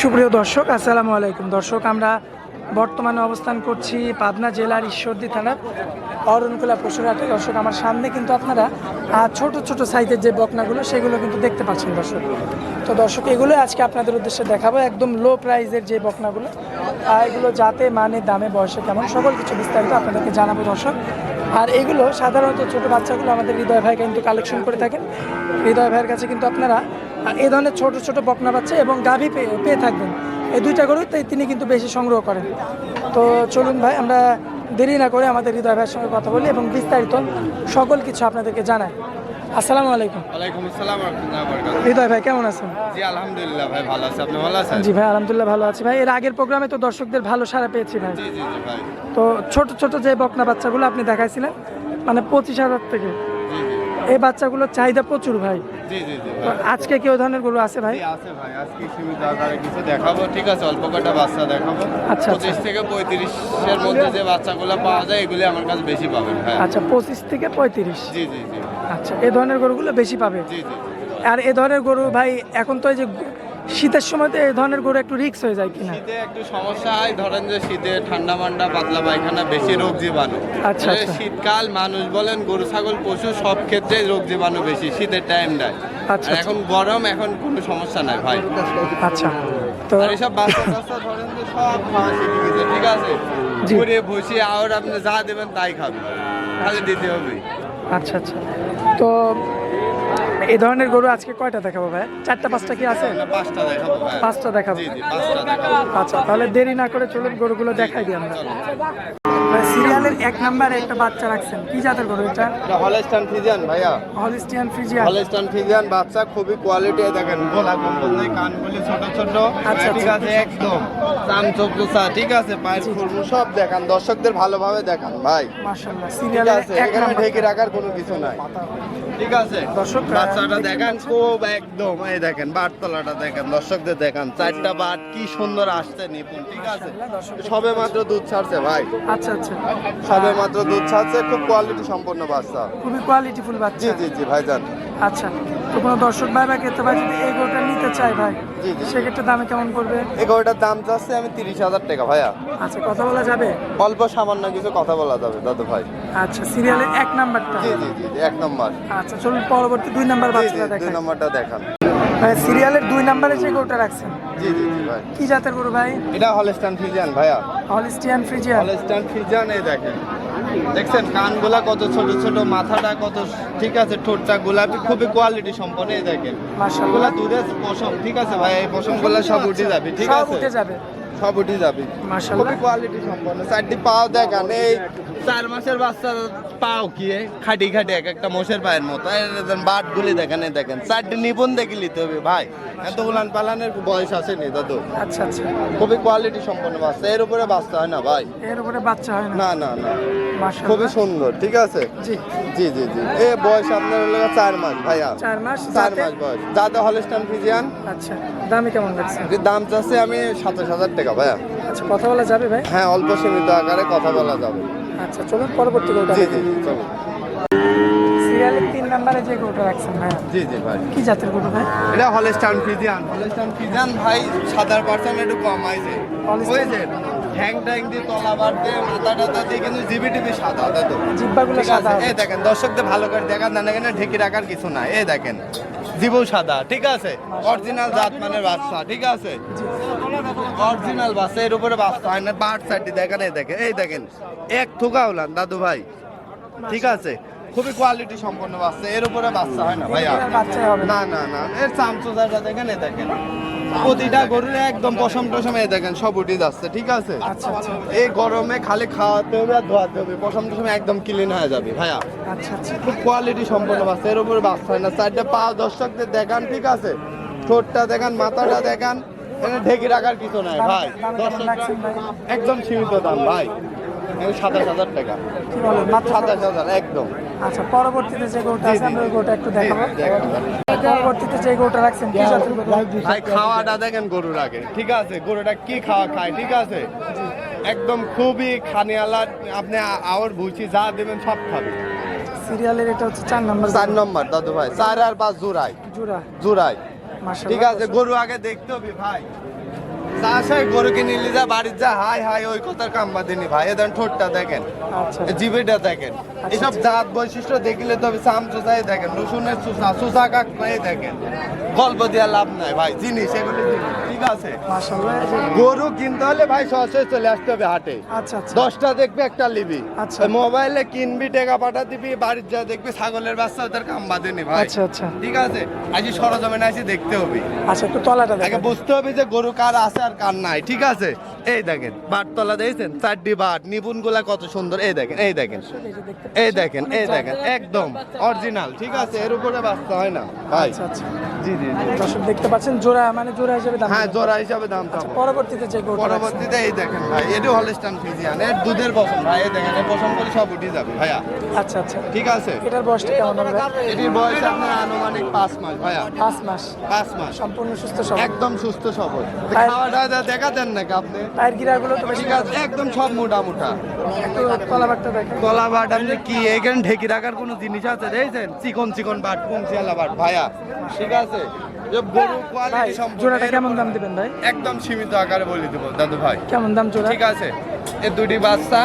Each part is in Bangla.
সুপ্রিয় দর্শক, আসসালামু আলাইকুম। দর্শক, আমরা বর্তমানে অবস্থান করছি পাবনা জেলার ঈশ্বরদী থানার অরণকুলা পশুরহাটে। দর্শক, আমার সামনে কিন্তু আপনারা ছোট ছোট সাইজের যে বকনাগুলো, সেগুলো কিন্তু দেখতে পাচ্ছেন দর্শক। তো দর্শক, এগুলো আজকে আপনাদের উদ্দেশ্যে দেখাবো। একদম লো প্রাইজের যে বকনাগুলো এগুলো যাতে মানে দামে, বয়সে কেমন, সকল কিছু বিস্তারিত আপনাদেরকে জানাব দর্শক। আর এগুলো সাধারণত ছোট বাচ্চাগুলো আমাদের হৃদয় ভাই কিন্তু কালেকশন করে থাকেন। হৃদয় ভাইয়ের কাছে কিন্তু আপনারা এই ধরনের ছোট ছোট বকনা বাচ্চা এবং গাভী পেয়ে পেয়ে থাকবেন। এই দুইটা গরু তাই তিনি কিন্তু বেশি সংগ্রহ করেন। তো চলুন ভাই আমরা দেরি না করে আমাদের হৃদয় ভাইয়ের সঙ্গে কথা বলি এবং বিস্তারিত সকল কিছু আপনাদেরকে জানাই। আসসালামু আলাইকুম। ওয়ালাইকুম আসসালাম হৃদয় ভাই কেমন আছেন? জি আলহামদুলিল্লাহ ভাই ভালো আছে। আপনি ভালো আছেন? জি ভাই আলহামদুলিল্লাহ ভালো আছি ভাই। এর আগের প্রোগ্রামে তো দর্শকদের ভালো সাড়া পেয়েছি ভাই। জি জি ভাই। তো ছোট ছোট যে বকনা বাচ্চাগুলো আপনি দেখাইছিলেন মানে পঁচিশ হাজার থেকে এই বাচ্চাগুলোর চাহিদা প্রচুর ভাই। জি জি জি আজকে কেউ ধরনের গরু আছে ভাই? আছে ভাই। আজকে সীমিত আকারে কিছু দেখাবো। ঠিক আছে অল্প কটা বাচ্চা দেখাবো। আচ্ছা, পঁচিশ থেকে পঁয়ত্রিশের মধ্যে যে বাচ্চাগুলো পাওয়া যায় এগুলি আমার কাছে বেশি পাবেন ভাই। আচ্ছা পঁচিশ থেকে পঁয়ত্রিশ? জি জি জি। আচ্ছা এই ধরনের গরুগুলো বেশি পাবে? জি জি। আর এ ধরনের গরু ভাই এখন তো এই যে শীতের সময় তো এই ধরনের গরু একটু রিক্স হয়ে যায় কিনা? শীতে একটু সমস্যা হয় ধরেন যে শীতে ঠান্ডা মান্ডা পাতলা পায়খানা বেশি রোগ জীবাণু। আচ্ছা, আচ্ছা। শীতকাল মানুষ বলেন গরু ছাগল পশু সব ক্ষেত্রে রোগ জীবাণু বেশি শীতের টাইম নাই। আচ্ছা, আর এখন গরম এখন কোনো সমস্যা নাই ভাই। আচ্ছা তো আর এসব বাচ্চা ধরেন যে সব খাওয়া শিখে গেছে ঠিক আছে? জি। ঘুরে বসে আর আপনি যা দেবেন তাই খাবে। খালি দিতে হবে। আচ্ছা আচ্ছা। তো এই ধরনের গরু আজকে কয়টা দেখাবো ভাই? চারটা পাঁচটা কি আছে? পাঁচটা দেখাবো পাঁচটা আচ্ছা তাহলে দেরি না করে চলুন গরুগুলো দেখাই দিই আমরা। সিরিয়ালের এক নাম্বারে একটা বাচ্চা রাখছেন। কি জাতের গরু এটা? হলস্টান ফিজিয়ান ভাইয়া। Holstein Friesian. হলস্টান ফিজিয়ান বাচ্চা খুবই কোয়ালিটি দেখেন গলা কম্বল নেই কানগুলি ছোট ছোট। আচ্ছা, ঠিক আচ্ছা। আছে একদম। চাম চোখ ঠিক আছে পায়ের খুরমু সব দেখান দর্শকদের ভালোভাবে দেখান ভাই। মাশাআল্লাহ ঠিক সিরিয়ালের এক নাম্বার ঢেকে রাখার কোনো কিছু নাই। ঠিক আছে? দর্শক, বাচ্চাটা দেখেন খুব একদম এই দেখেন বারতলাটা দেখেন দর্শকদের দেখেন। চারটা বাট কি সুন্দর আসছে নিপুণ ঠিক আছে? সবে মাত্র দুধ ছাড়ছে ভাই। আচ্ছা আচ্ছা। সবে মাত্র দুধ ছাড়ছে খুব কোয়ালিটি সম্পন্ন বাচ্চা। খুবই কোয়ালিটি ফুল বাচ্চা। জি জি ভাইজান। আচ্ছা তো কোনো দর্শক ভাই বা ক্রেতা ভাই যদি এই গরুটা নিতে চায় ভাই। সেক্ষেত্রে দামে কেমন পড়বে? এই গরুটার দাম চাচ্ছে আমি তিরিশ হাজার টাকা ভাইয়া। আচ্ছা কথা বলা যাবে? অল্প সামান্য কিছু কথা বলা যাবে দাদু ভাই। আচ্ছা সিরিয়ালের এক নাম্বারটা। জি জি জি এক নম্বর। আচ্ছা চলুন পরবর্তী দুই নাম্বার বাচ্চাটা দুই দেখাই। নম্বরটা দেখান। ভাই সিরিয়ালের দুই নাম্বারে যে গরুটা রাখছেন জি জি জি ভাই। কি জাতের গরু ভাই? এটা হলস্টান ফিজিয়ান ভাইয়া। হলিস্টিয়ান ফ্রিজিয়ান হলস্টান ফিজিয়ান এই দেখেন। দেখছেন কানগুলা কত ছোট ছোট মাথাটা কত ঠিক আছে ঠোঁটটা গোলাপি খুবই কোয়ালিটি সম্পন্ন এই দেখেন। মাশাআল্লাহ। দুধের পশম ঠিক আছে ভাই? এই পশমগুলা সব উঠে যাবে ঠিক আছে? উঠে যাবে। সব উঠে যাবে। মাশাআল্লাহ। খুবই কোয়ালিটি সম্পন্ন। চারটি পাও দেখান এই চার মাসের বাচ্চার পাও কি খাটি খাটি এক একটা মোষের পায়ের মতো। বাট গুলি দেখেন দেখেন চারটি নিপুণ দেখে নিতে হবে ভাই। এত উলান পালানের বয়স আসেনি দাদু। আচ্ছা আচ্ছা। খুবই কোয়ালিটি সম্পন্ন বাচ্চা। এর উপরে বাচ্চা হয় না ভাই? এর উপরে বাচ্চা হয় না? না না না। খুবই সুন্দর ঠিক আছে? জি। জি জি জি। এ বয়স আপনার হলো চার মাস ভাইয়া। চার মাস চার মাস বয়স। যাতে হলস্টান ফিজিয়ান। আচ্ছা। দামে কেমন লাগছে যে দাম চাচ্ছে আমি সাতাশ হাজার টাকা ভাইয়া। আচ্ছা কথা বলা যাবে ভাই? হ্যাঁ অল্প সীমিত আকারে কথা বলা যাবে। আচ্ছা চলুন পরবর্তী গরুটা জি জি চলুন। সিরিয়ালের তিন নম্বরে যে গরুটা রাখছেন ভাই জি জি ভাই। কি জাতের গরু ভাই? এটা হলস্টান ফিজিয়ান। হলস্টান ফিজিয়ান ভাই সাদার পার্সেন্ট একটু কম আইছে হয়েছে? হ্যাং ট্যাং দিয়ে তলা বার দিয়ে মাথা টাথা দিয়ে কিন্তু জিবি টিবি সাদা দাদু জিব্বাগুলো সাদা এই দেখেন দর্শকদের ভালো করে দেখান না এখানে ঢেকে রাখার কিছু না এই দেখেন জীবও সাদা ঠিক আছে? অরিজিনাল জাত মানের বাচ্চা ঠিক আছে? অরিজিনাল বাচ্চা এর উপরে বাচ্চা হয় না বাট সাইডটি দেখেন এই দেখেন এই দেখেন এক থুকা হলাম দাদু ভাই ঠিক আছে? খুবই কোয়ালিটি সম্পন্ন বাচ্চা এর উপরে বাচ্চা হয় না ভাইয়া? না। না না এর চামচুদারটা দেখেন এই দেখেন। প্রতিটা গরুর একদম পশম টসম এই দেখেন সব উঠে যাচ্ছে ঠিক আছে? আচ্ছা আচ্ছা। এই গরমে খালি খাওয়াতে হবে আর ধোয়াতে হবে। পশম টসম একদম ক্লিন হয়ে যাবে ভাইয়া। আচ্ছা খুব কোয়ালিটি সম্পন্ন বাচ্চা এর উপরে বাচ্চা হয় না। চারটা পা দর্শকদের দেখান ঠিক আছে? ঠোঁটটা দেখান মাথাটা দেখান এখানে ঢেকে রাখার কিছু নাই ভাই। একদম সীমিত দাম ভাই। সাতাশ হাজার টাকা। সাতাশ হাজার একদম। আচ্ছা পরবর্তীতে যে গরুটা আছে আমরা গরুটা একটু দেখাবো। পরবর্তীতে যে গরুটা রাখছেন কি জাতের গরু? ভাই খাওয়াটা দেখেন গরুর আগে। ঠিক আছে গরুটা কি খাওয়া খায় ঠিক আছে? একদম খুবই খানিয়ালা আপনি আওয়ার ভুচি যা দেবেন সব খাবে। সিরিয়ালের এটা হচ্ছে চার নম্বর চার নম্বর দাদু ভাই। চার আর পাঁচ জুরাই। জোড়া জুরাই। ঠিক আছে গরু আগে দেখতে হবে ভাই। চাষাই গরু কিনে নিলে যা বাড়ির যা হাই হাই ওই কথার কাম বাঁধেনি ভাই। এদের ঠোঁটটা দেখেন আচ্ছা। দেখেন। এসব জাত বৈশিষ্ট্য দেখলে তবে সাম চুষাই দেখেন রসুনের চুষা চুষা দেখেন। গল্প দেওয়া লাভ নাই ভাই জিনিস এগুলো জিনিস। আছে? গরু কিনতে হলে ভাই সহজে চলে আসতে হবে হাটে। আচ্ছা আচ্ছা। দশটা দেখবি একটা লিবি আচ্ছা। মোবাইলে কিনবি টাকা পাঠা দিবি বাড়ির যা দেখবি ছাগলের বাচ্চা ওদের কাম বাঁধেনি ভাই। আচ্ছা আচ্ছা। ঠিক আছে? আজ সরজমিনে আসি দেখতে হবে। আচ্ছা তলাটা আগে বুঝতে হবে যে গরু কার আছে আর কার নাই ঠিক আছে? এই দেখেন বাট তলা দেখছেন? চারটি বাট নিপুনগুলা কত সুন্দর। এই দেখেন এই দেখেন। এই দেখেন এই দেখেন একদম অরিজিনাল ঠিক আছে? এর উপরে বাঁচতে হয় না ভাই। আচ্ছা। জি জি জি। দর্শক দেখতে পাচ্ছেন জোড়া মানে জোড়া হিসেবে দাম হ্যাঁ দিবেন। জোড়া হিসাবে দাম চাবো। পরবর্তীতে যে পরবর্তীতে এই দেখেন ভাই এটাও হলস্টান ফিজিয়ান এর দুধের বসন ভাই এই দেখেন বসন করে সব উঠে যাবে ভাইয়া। আচ্ছা আচ্ছা। ঠিক আছে? এটার বয়সটা কেমন হবে? এটির বয়স আপনার আনুমানিক পাঁচ মাস ভাইয়া। পাঁচ মাস। পাঁচ মাস। সম্পূর্ণ সুস্থ সব একদম সুস্থ সবল। খাওয়া দাওয়া দেখা দেন নাকি আপনি? পায়ের গিরাগুলো তো ঠিক আছে একদম সব মোটা মোটা। একটু তলাবারটা দেখেন। কলা বাট আপনি কি এখানে ঢেকে রাখার কোনো জিনিস আছে? দেখছেন? চিকন চিকন বাট কুমচিয়ালা বাট ভাইয়া। ঠিক আছে? জোড়াটা কেমন দাম দিবেন ভাই? একদম সীমিত আকারে বলে দেবো দাদু ভাই। কেমন দাম জোড়া? ঠিক আছে এই দুটি বাচ্চা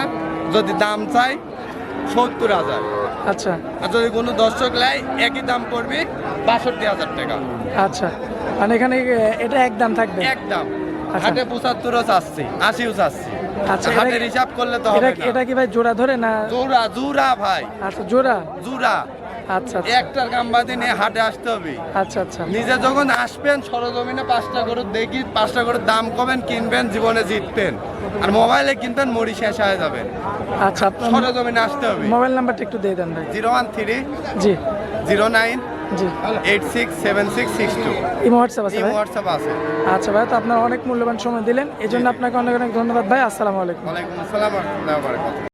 যদি দাম চাই সত্তর হাজার। আচ্ছা। আর যদি কোনো দর্শক লাই একই দাম পড়বে বাষট্টি হাজার টাকা। আচ্ছা মানে এখানে এটা এক দাম থাকবে? একদম আচ্ছা। হাটে পঁচাত্তরও চাচ্ছি আশিও চাচ্ছি। আচ্ছা, কি- হিসাব করলে তো এটা হবে কি- এটা কি ভাই জোড়া ধরে না? জোড়া জোড়া ভাই। আচ্ছা জোড়া? জোড়া। আচ্ছা আচ্ছা। একটার কাম্বাদি নিয়ে হাটে আসতে হবে। আচ্ছা আচ্ছা। নিজে যখন আসবেন সরজমিনে পাঁচটা করে দেখি পাঁচটা করে দাম কমেন কিনবেন জীবনে জিতবেন। আর মোবাইলে কিনবেন মরি শেষ হয়ে যাবেন আচ্ছা সরজমিনে আসতে হবে। মোবাইল নাম্বারটা একটু দিয়ে দেন ভাই। জিরো ওয়ান থ্রি জি। জিরো নাইন জি। Eight six seven six six two. Imo WhatsApp আছে ভাই? হোয়াটসঅ্যাপ আছে। আচ্ছা ভাই তো আপনার অনেক মূল্যবান সময় দিলেন। এই জন্য আপনাকে অনেক অনেক ধন্যবাদ ভাই। আসসালামু আলাইকুম। ওয়ালাইকুম আসসালাম রহমতুল্লাহ